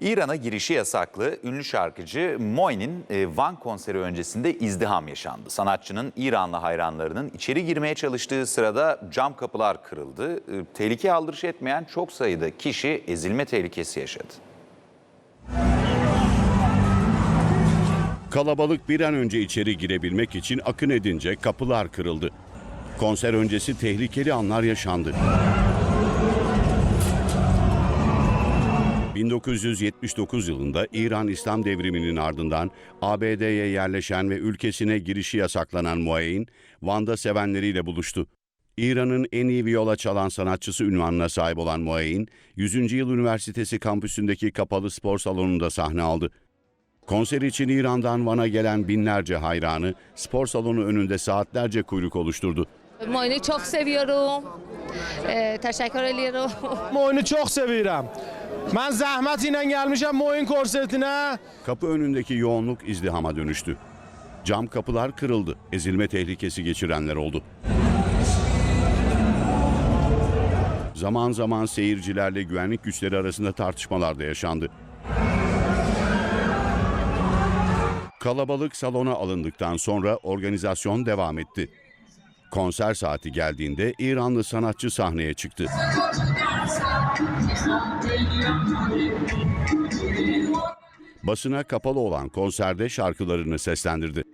İran'a girişi yasaklı ünlü şarkıcı Moin'in e, Van konseri öncesinde izdiham yaşandı. Sanatçının İranlı hayranlarının içeri girmeye çalıştığı sırada cam kapılar kırıldı. E, Tehlike aldırış etmeyen çok sayıda kişi ezilme tehlikesi yaşadı. Kalabalık bir an önce içeri girebilmek için akın edince kapılar kırıldı. Konser öncesi tehlikeli anlar yaşandı. 1979 yılında İran İslam devriminin ardından ABD'ye yerleşen ve ülkesine girişi yasaklanan Muayin, Van'da sevenleriyle buluştu. İran'ın en iyi viola çalan sanatçısı ünvanına sahip olan Muayin, 100. Yıl Üniversitesi kampüsündeki kapalı spor salonunda sahne aldı. Konser için İran'dan Van'a gelen binlerce hayranı spor salonu önünde saatlerce kuyruk oluşturdu. Moyni çok seviyorum. Ee, teşekkür ediyorum. Moyunu çok sevirəm. Mən zəhmət ilə gəlmişəm Moyun konsertinə. Kapı önündeki yoğunluk izdihama dönüştü. Cam kapılar kırıldı. Ezilme tehlikesi geçirenler oldu. Zaman zaman seyircilerle güvenlik güçleri arasında tartışmalar da yaşandı. Kalabalık salona alındıktan sonra organizasyon devam etti. Konser saati geldiğinde İranlı sanatçı sahneye çıktı. Basına kapalı olan konserde şarkılarını seslendirdi.